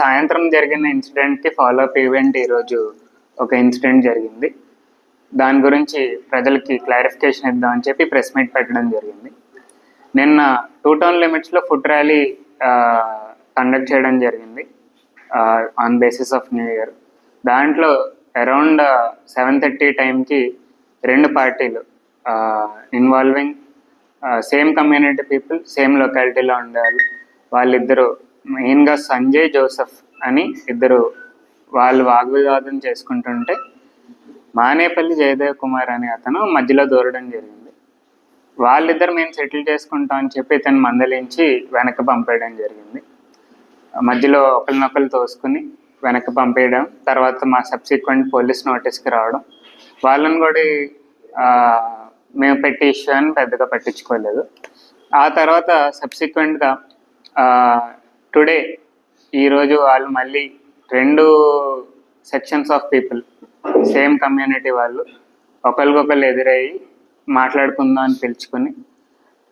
సాయంత్రం జరిగిన ఇన్సిడెంట్కి follow up event ఈరోజు ఒక ఇన్సిడెంట్ జరిగింది. దాని గురించి ప్రజలకి క్లారిఫికేషన్ ఇద్దామని చెప్పి ప్రెస్ మీట్ పెట్టడం జరిగింది. నిన్న టూ టౌన్ లిమిట్స్లో ఫుడ్ ర్యాలీ కండక్ట్ చేయడం జరిగింది on basis of new year దాంట్లో అరౌండ్ సెవెన్ థర్టీ టైంకి రెండు పార్టీలు involving same community people same లొకాలిటీలో ఉండేవాళ్ళు వాళ్ళిద్దరూ మెయిన్గా సంజయ్ జోసెఫ్ అని ఇద్దరు వాళ్ళు వాగ్వివాదం చేసుకుంటుంటే మానేపల్లి జయదేవ్ కుమార్ అనే అతను మధ్యలో దూరడం జరిగింది. వాళ్ళిద్దరు మేము సెటిల్ చేసుకుంటాం అని చెప్పి ఇతను మందలించి వెనక్కి పంపేయడం జరిగింది. మధ్యలో ఒకరినొకరు తోసుకుని వెనక్కి పంపేయడం తర్వాత మా సబ్సిక్వెంట్ పోలీస్ నోటీస్కి రావడం. వాళ్ళని కూడా మేము పెట్టి ఇష్యూ అని పెద్దగా పట్టించుకోలేదు. ఆ తర్వాత సబ్సిక్వెంట్గా టుడే ఈరోజు వాళ్ళు మళ్ళీ రెండు sections of people same community వాళ్ళు ఒకరికొకరు ఎదురయ్యి మాట్లాడుకుందాం అని పిలుచుకుని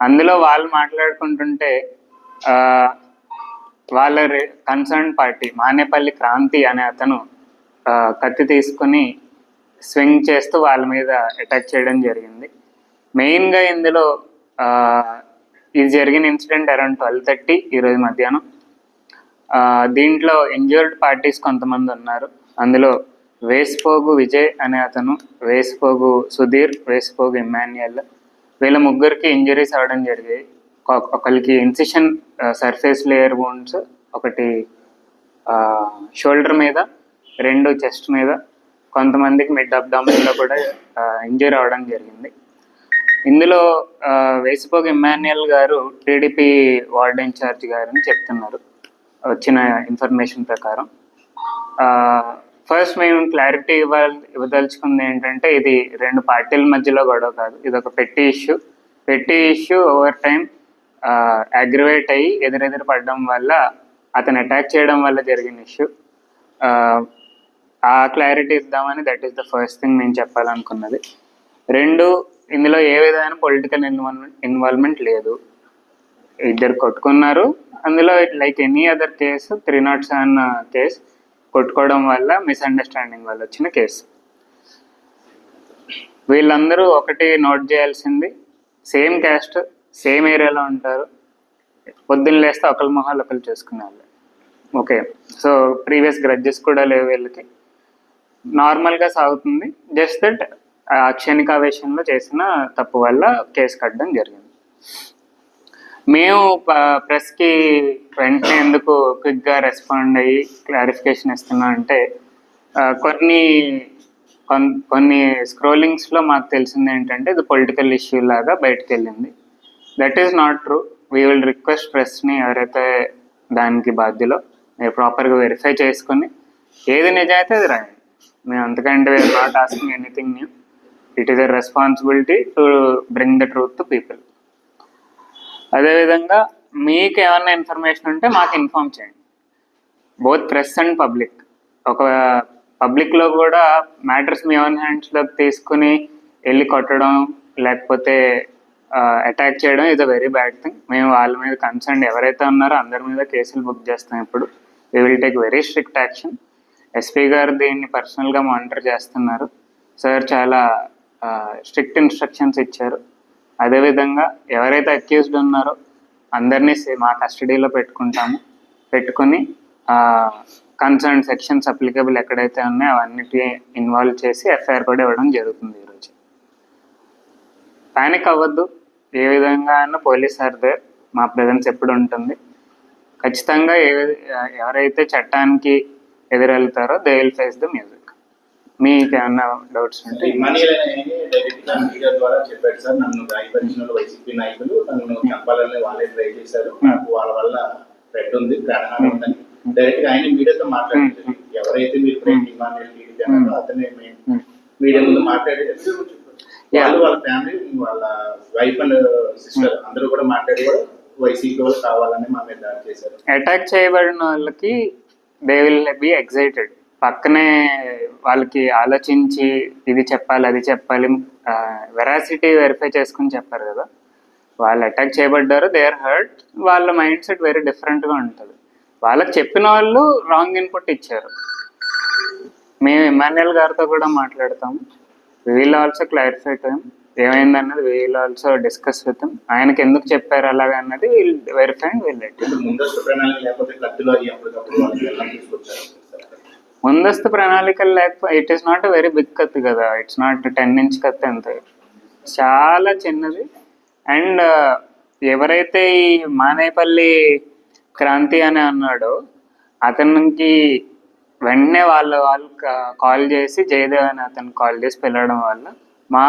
అందులో వాళ్ళు మాట్లాడుకుంటుంటే వాళ్ళ కన్సర్న్ పార్టీ మానేపల్లి క్రాంతి అనే అతను కత్తి తీసుకుని స్వింగ్ చేస్తూ వాళ్ళ మీద అటాక్ చేయడం జరిగింది. మెయిన్గా ఇందులో ఇది జరిగిన ఇన్సిడెంట్ అరౌండ్ ట్వెల్వ్ థర్టీ ఈరోజు మధ్యాహ్నం. దీంట్లో ఇంజూర్డ్ పార్టీస్ కొంతమంది ఉన్నారు. అందులో వేస్పోగు విజయ్ అనే అతను వేస్పోగు సుధీర్ వేస్పోగు ఇమాన్యుయల్ వీళ్ళ ముగ్గురికి ఇంజరీస్ అవ్వడం జరిగాయి. ఒక- ఒకరికి ఇన్సిషన్ సర్ఫేస్ లేయర్ బోన్స్ ఒకటి షోల్డర్ మీద రెండు చెస్ట్ మీద కొంతమందికి మిడ్ అబ్డామిన్లో కూడా ఇంజరీ అవడం జరిగింది. ఇందులో వేసుపోగు ఇమాన్యుయల్ గారు టీడీపీ వార్డ్ ఇన్ఛార్జ్ గారని చెప్తున్నారు. వచ్చిన ఇన్ఫర్మేషన్ ప్రకారం. ఫస్ట్ మేము క్లారిటీ ఇవ్వాలి ఇవ్వదలుచుకుంది ఏంటంటే ఇది రెండు పార్టీల మధ్యలో గొడవ కాదు. ఇది ఒక పెట్టి ఇష్యూ. పెట్టి ఇష్యూ ఓవర్ టైం అగ్రివేట్ అయ్యి ఎదురెదురు పడడం వల్ల అతను అటాక్ చేయడం వల్ల జరిగిన ఇష్యూ. ఆ క్లారిటీ ఇద్దామని that is the first thing నేను చెప్పాలనుకున్నది. రెండు ఇందులో ఏ విధమైన పొలిటికల్ ఇన్వాల్వ్మెంట్ ఇన్వాల్వ్మెంట్ లేదు. ఇద్దరు కొట్టుకున్నారు. అందులో like any other case three not seven case కొట్టుకోవడం వల్ల మిస్అండర్స్టాండింగ్ వల్ల వచ్చిన కేసు వీళ్ళందరూ ఒకటి నోట్ చేయాల్సింది. సేమ్ క్యాస్ట్ సేమ్ ఏరియాలో ఉంటారు. పొద్దున్న లేస్తే ఒకరి మొహాలు ఒకరు చేసుకునే వాళ్ళు ఓకే సో ప్రీవియస్ గ్రడ్జెస్ కూడా లేవు వీళ్ళకి. నార్మల్గా సాగుతుంది. జస్ట్ దట్ క్షణికావేశంలో చేసిన తప్పు వల్ల కేసు కట్టడం జరిగింది. మేము ప్రెస్కి వెంటనే ఎందుకు క్విక్గా రెస్పాండ్ అయ్యి క్లారిఫికేషన్ ఇస్తున్నాం అంటే కొన్ని కొన్ని కొన్ని స్క్రోలింగ్స్లో మాకు తెలిసింది ఏంటంటే ఇది పొలిటికల్ ఇష్యూ లాగా బయటకు వెళ్ళింది that is not true we will request ప్రెస్ని ఎవరైతే దానికి బాధ్యులో మీరు ప్రాపర్గా వెరిఫై చేసుకుని ఏది నిజమైతే అది రాయండి. మేము అంతకంటే not asking anything new. It is a responsibility to bring the truth to people అదేవిధంగా మీకు ఏమైనా ఇన్ఫర్మేషన్ ఉంటే మాకు ఇన్ఫామ్ చేయండి. Both press and public. ఒక పబ్లిక్లో కూడా మ్యాటర్స్ మీ ఓన్ హ్యాండ్స్లోకి తీసుకుని వెళ్ళి కొట్టడం లేకపోతే అటాక్ చేయడం is a very bad thing మేము వాళ్ళ మీద కన్సర్న్ ఎవరైతే ఉన్నారో అందరి మీద కేసులు బుక్ చేస్తాం ఇప్పుడు. We will take very strict action SP గారు దీన్ని పర్సనల్గా మానిటర్ చేస్తున్నారు. సార్ చాలా స్ట్రిక్ట్ ఇన్స్ట్రక్షన్స్ ఇచ్చారు. అదేవిధంగా ఎవరైతే అక్యూజ్డ్ ఉన్నారో అందరినీ మా కస్టడీలో పెట్టుకుంటాము. పెట్టుకుని కన్సర్న్ సెక్షన్స్ అప్లికబుల్ ఎక్కడైతే ఉన్నాయో అవన్నిటి ఇన్వాల్వ్ చేసి ఎఫ్ఐఆర్ కూడా ఇవ్వడం జరుగుతుంది ఈరోజు పానిక్ అవ్వద్దు. ఏ విధంగా అయినా పోలీస్ ఆర్ మా ప్రజెన్స్ ఎప్పుడు ఉంటుంది. ఖచ్చితంగా ఏ ఎవరైతే చట్టానికి ఎదురెళ్తారో they will face the music మీకు ఏమన్నా డౌట్స్ ఉంటే ఇమానియల్ అనేది డైరెక్ట్గా మీడియా ద్వారా చెప్పాడు సార్. నన్ను గాయపరిచిన వైసీపీ నాయకులు నన్ను చంపాలని వాళ్ళే ట్రై చేశారు. నాకు వాళ్ళ వల్ల రెడ్ ఉంది ప్రాణహాని ఉందని డైరెక్ట్గా ఆయన మీడియాతో మాట్లాడారు. ఎవరైతే మీరు ప్రేమ్ ఇమానియల్ అతనే మేము మీడియా ముందు మాట్లాడేది వాళ్ళు వాళ్ళ ఫ్యామిలీ వాళ్ళ వైఫ్ అండ్ సిస్టర్ అందరూ కూడా మాట్లాడి కూడా వైసీపీ వాళ్ళు కావాలని మా మీద చేశారు. అటాక్ చేయబడిన వాళ్ళకి దే విల్ బి ఎగ్జైటెడ్ పక్కనే వాళ్ళకి ఆలోచించి ఇది చెప్పాలి అది చెప్పాలి వెరాసిటీ వెరిఫై చేసుకుని చెప్పారు కదా. వాళ్ళు అటాక్ చేయబడ్డారు దే ఆర్ హర్ట్ వాళ్ళ మైండ్ సెట్ వెరీ డిఫరెంట్గా ఉంటుంది. వాళ్ళకి చెప్పిన వాళ్ళు రాంగ్ ఇన్పుట్ ఇచ్చారు. మేము ఇమాన్యుయల్ గారితో కూడా మాట్లాడతాం వీల్ ఆల్సో క్లారిఫై టైం ఏమైంది అన్నది వీల్ ఆల్సో డిస్కస్ విత్ ఆయనకి ఎందుకు చెప్పారు అలాగ అన్నది వీల్ వెరిఫై అండ్ వీల్ ముందస్తు ప్రణాళికలు లేకపోతే it is not very big కత్తి కదా. ఇట్స్ నాట్ టెన్ ఇంచ్ కత్తి అంతే. చాలా చిన్నది. అండ్ uh, ఎవరైతే ఈ మానేపల్లి క్రాంతి అని అన్నాడో అతనికి వెంటనే వాళ్ళ వాళ్ళు కాల్ చేసి జయదేవ్ అని అతను కాల్ చేసి పిలవడం వల్ల మా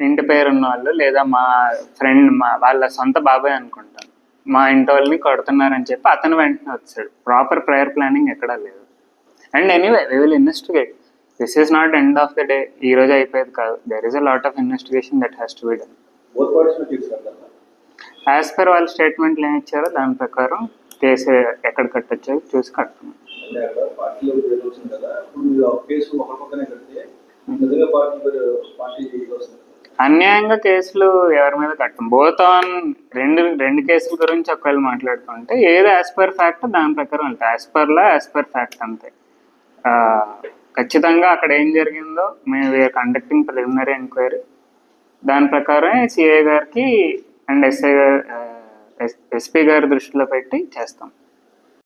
ఇంటి పేరు ఉన్న వాళ్ళు లేదా మా ఫ్రెండ్ మా వాళ్ళ సొంత బాబాయ్ అనుకుంటాను మా ఇంటి వాళ్ళని కొడుతున్నారని చెప్పి అతను వెంటనే వచ్చాడు. ప్రాపర్ ప్రేయర్ ప్లానింగ్ ఎక్కడా లేదు. And anyway we will investigate this is not end of the day ఈ రోజు అయిపోయేది కాదు. There is a lot of investigation that has to be done as per వాళ్ళ స్టేట్మెంట్లు ఏమి ఇచ్చారో దాని ప్రకారం కేసు ఎక్కడ కట్టొచ్చో చూసి పేరు పేరు వస్తుంది అన్యాయంగా కేసులు ఎవరి మీద కట్టం? బోత్ ఆన్ రెండు రెండు కేసుల గురించి ఒకవేళ మాట్లాడుకుంటే ఏది యాజ్ పర్ ఫ్యాక్ట్ దాని ప్రకారం వెళ్తాయి. యాజ్ పర్లా యాజ్ పర్ ఫ్యాక్ట్ అంతే. ఖచ్చితంగా అక్కడ ఏం జరిగిందో మేము వీఆర్ కండక్టింగ్ ప్రిలిమినరీ ఎంక్వైరీ దాని ప్రకారమే సిఐ గారికి అండ్ ఎస్ఐ గారు ఎస్పీ గారి దృష్టిలో పెట్టి చేస్తాం.